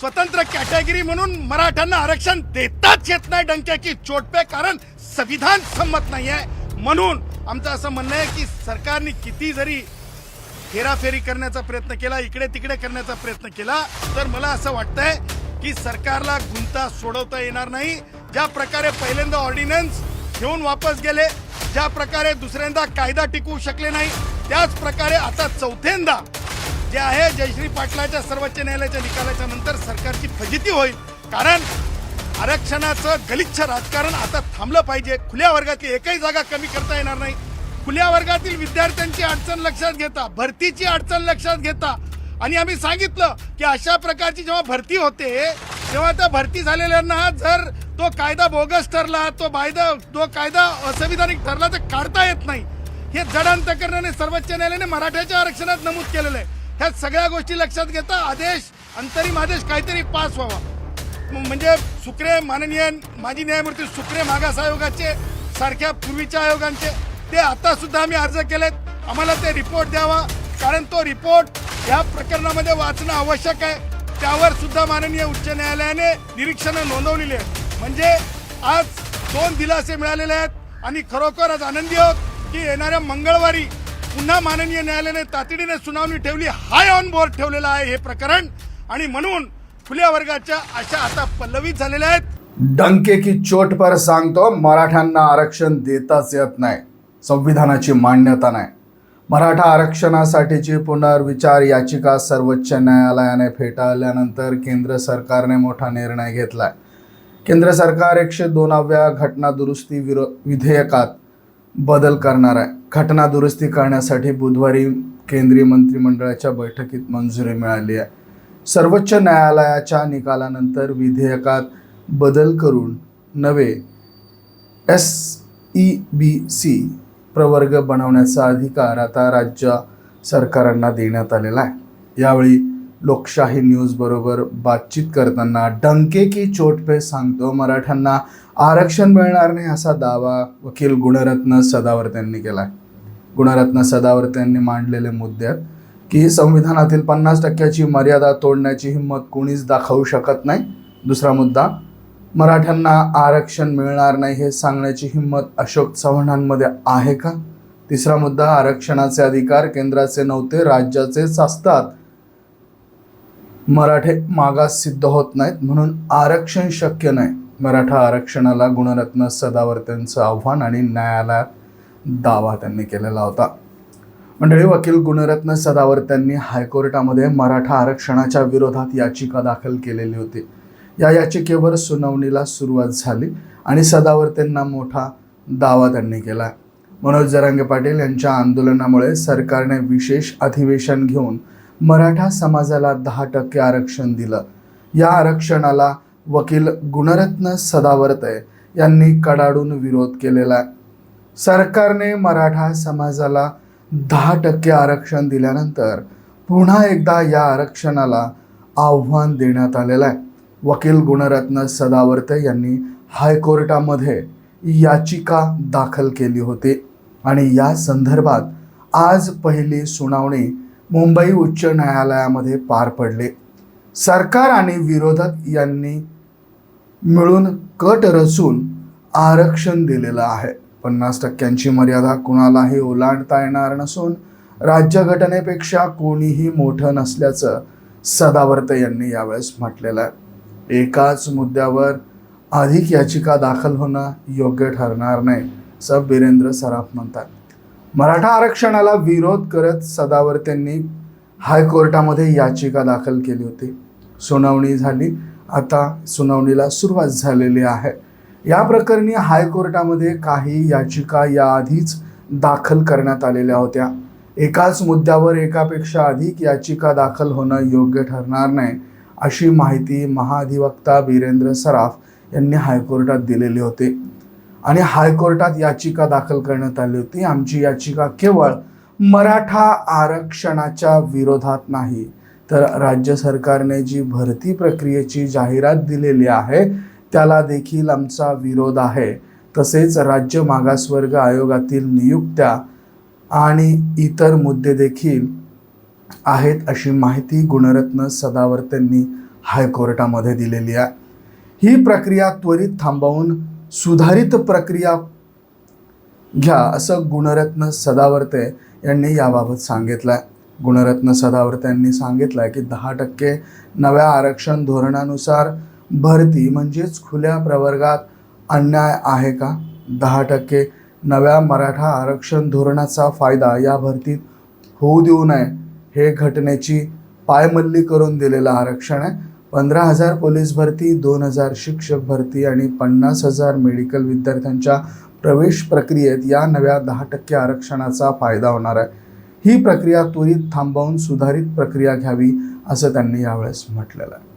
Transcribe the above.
स्वतंत्र कॅटेगरी म्हणून मराठ्यांना आरक्षण देताच येत नाही डंक्याची चोटपे कारण संविधान संमत नाही आहे म्हणून आमचं असं म्हणणं आहे की सरकारने किती जरी हेराफेरी करण्याचा प्रयत्न केला इकडे तिकडे करण्याचा प्रयत्न केला तर मला असं वाटतंय की सरकारला गुंता सोडवता येणार नाही. ज्या प्रकारे पहिल्यांदा ऑर्डिनन्स घेऊन वापस गेले ज्या प्रकारे दुसऱ्यांदा कायदा टिकवू शकले नाही त्याच प्रकारे आता चौथ्यांदा जे आहे जयश्री पाटलाच्या सर्वोच्च न्यायालयाच्या निकालाच्या नंतर सरकारची फजिती होईल. कारण आरक्षणाचं गलिच्छ राजकारण आता थांबलं पाहिजे. खुल्या वर्गातली एकही जागा कमी करता येणार नाही. खुल्या वर्गातील विद्यार्थ्यांची अडचण लक्षात घेता भरतीची अडचण लक्षात घेता. आणि आम्ही सांगितलं की अशा प्रकारची जेव्हा भरती होते तेव्हा त्या भरती झालेल्यांना जर तो कायदा बोगस ठरला तो कायदा तो कायदा असंविधानिक ठरला तर काढता येत नाही. हे जडांतकरणाने सर्वोच्च न्यायालयाने मराठ्याच्या आरक्षणात नमूद केलेलं आहे. ह्या सगळ्या गोष्टी लक्षात घेता आदेश अंतरिम आदेश काहीतरी पास व्हावा. म्हणजे सुक्रे माननीय माजी न्यायमूर्ती सुक्रे मागास आयोगाचे सारख्या पूर्वीच्या आयोगांचे ते आता सुद्धा आम्ही अर्ज केलेत. आम्हाला ते रिपोर्ट द्यावा कारण तो रिपोर्ट या प्रकरणामध्ये वाचणं आवश्यक आहे. त्यावर सुद्धा माननीय उच्च न्यायालयाने निरीक्षणं नोंदवलेली आहेत. म्हणजे आज दोन दिलासे मिळालेले आहेत आणि खरोखर आज आनंदी आहोत की येणाऱ्या मंगळवारी पुन्हा माननीय न्यायालयाने तातडीने सुनावणी ठेवली हाय ऑन बोर्ड ठेवलेलं आहे हे प्रकरण. आणि म्हणून खुल्या वर्गाच्या आशा आता पल्लवित झालेल्या आहेत. डंके की चोट पर सांगतो मराठ्यांना आरक्षण देताच येत नाही. संविधानाची मान्यता नाही. मराठा आरक्षणासाठीची पुनर्विचार याचिका सर्वोच्च न्यायालयाने फेटाळल्यानंतर केंद्र सरकारने मोठा निर्णय घेतला केंद्र सरकार एकशे दोनाव्या घटना दुरुस्ती विरो विधेयकात बदल करणार आहे. घटना दुरुस्ती करण्यासाठी बुधवारी केंद्रीय मंत्रिमंडळाच्या बैठकीत मंजुरी मिळाली आहे. सर्वोच्च न्यायालयाच्या निकालानंतर विधेयकात बदल करून नवे एस ई बी सी प्रवर्ग बनवण्याचा अधिकार आता राज्य सरकारांना देण्यात आलेला आहे. यावेळी लोकशाही न्यूजबरोबर बातचीत करताना डंके की चोट पे सांगतो मराठ्यांना आरक्षण मिळणार नाही असा दावा वकील गुणरत्न सदावर्त यांनी केला गुणरत्न सदावर्त यांनी मांडलेले मुद्दे आहेत की संविधानातील पन्नास टक्क्याची मर्यादा तोडण्याची हिंमत कोणीच दाखवू शकत नाही. दुसरा मुद्दा मराठ्यांना आरक्षण मिळणार नाही हे सांगण्याची हिंमत अशोक चव्हाणांमध्ये आहे का? तिसरा मुद्दा आरक्षणाचे अधिकार केंद्राचे नव्हते राज्याचेच असतात मराठे मागास सिद्ध होत नाहीत म्हणून आरक्षण शक्य नाही. मराठा आरक्षणाला गुणरत्न सदावर्त यांचं आव्हान आणि न्यायालयात दावा त्यांनी केलेला होता. मंडळी वकील गुणरत्न सदावर्त यांनी हायकोर्टामध्ये मराठा आरक्षणाच्या विरोधात याचिका दाखल केलेली होती. या याचिकेवर सुनावणीला सुरुवात झाली आणि सदावर्तेंना मोठा दावा त्यांनी केला. मनोज जरांगे पाटील यांच्या आंदोलनामुळे सरकारने विशेष अधिवेशन घेऊन मराठा समाजाला दहा टक्के आरक्षण दिलं. या आरक्षणाला वकील गुणरत्न सदावर्ते यांनी कडाडून विरोध केलेला आहे. सरकारने मराठा समाजाला दहा टक्के आरक्षण दिल्यानंतर पुन्हा एकदा या आरक्षणाला आव्हान देण्यात आलेलं आहे. वकील गुणरत्न सदावर्ते यांनी हायकोर्टामध्ये याचिका दाखल केली होती आणि या संदर्भात आज पहिली सुनावणी मुंबई उच्च न्यायालयामध्ये पार पडली. सरकार आणि विरोधक यांनी मिळून कट रचून आरक्षण दिलेलं आहे. पन्नास टक्क्यांची मर्यादा कुणालाही ओलांडता येणार नसून राज्यघटनेपेक्षा कोणीही मोठं नसल्याचं सदावर्त यांनी यावेळेस म्हटलेलं आहे. एकाच मुद्द्यावर अधिक याचिका दाखल होणं योग्य ठरणार नाही असं बिरेंद्र सराफ म्हणतात. मराठा आरक्षणाला विरोध करत सदावर्तेंनी हायकोर्टामध्ये याचिका दाखल केली होती. सुनावणी झाली. आता सुनावणीला सुरुवात झालेली आहे. या प्रकरणी हायकोर्टामध्ये काही याचिका याआधीच दाखल करण्यात आलेल्या होत्या. एकाच मुद्द्यावर एकापेक्षा अधिक याचिका दाखल होणं योग्य ठरणार नाही अशी माहिती महाधिवक्ता बीरेंद्र सराफ यांनी हायकोर्टात दिलेले होते. आणि हायकोर्टात याचिका दाखल करण्यात आली होती. आमची याचिका केवळ मराठा आरक्षणाच्या विरोधात नाही तर राज्य सरकारने जी भरती प्रक्रियेची जाहिरात दिलेली आहे त्याला देखील आमचा विरोध आहे. तसेच राज्य मागासवर्ग आयोगातील नियुक्त्या आणि इतर मुद्दे देखील आहेत अशी माहिती गुणरत्न सदावर्त हायकोर्टामध्ये दिलेली आहे. ही प्रक्रिया त्वरित थांबवून सुधारित प्रक्रिया घ्या असं गुणरत्न सदावर्ते यांनी याबाबत सांगितलं आहे गुणरत्न सदावर्ते यांनी सांगितलं आहे की दहा टक्के नव्या आरक्षण धोरणानुसार भरती म्हणजेच खुल्या प्रवर्गात अन्याय आहे का? दहा टक्के नव्या मराठा आरक्षण धोरणाचा फायदा या भरतीत होऊ देऊ नये हे घटनेची पायमल्ली करून दिलेलं आरक्षण आहे. पंधरा हजार पोलीस भरती दोन हजार शिक्षक भरती आणि पन्नास हजार मेडिकल विद्यार्थ्यांच्या प्रवेश प्रक्रियेत या नव्या दहा टक्के आरक्षणाचा फायदा होणार आहे. ही प्रक्रिया त्वरित थांबवून सुधारित प्रक्रिया घ्यावी असं त्यांनी यावेळेस म्हटलेलं आहे.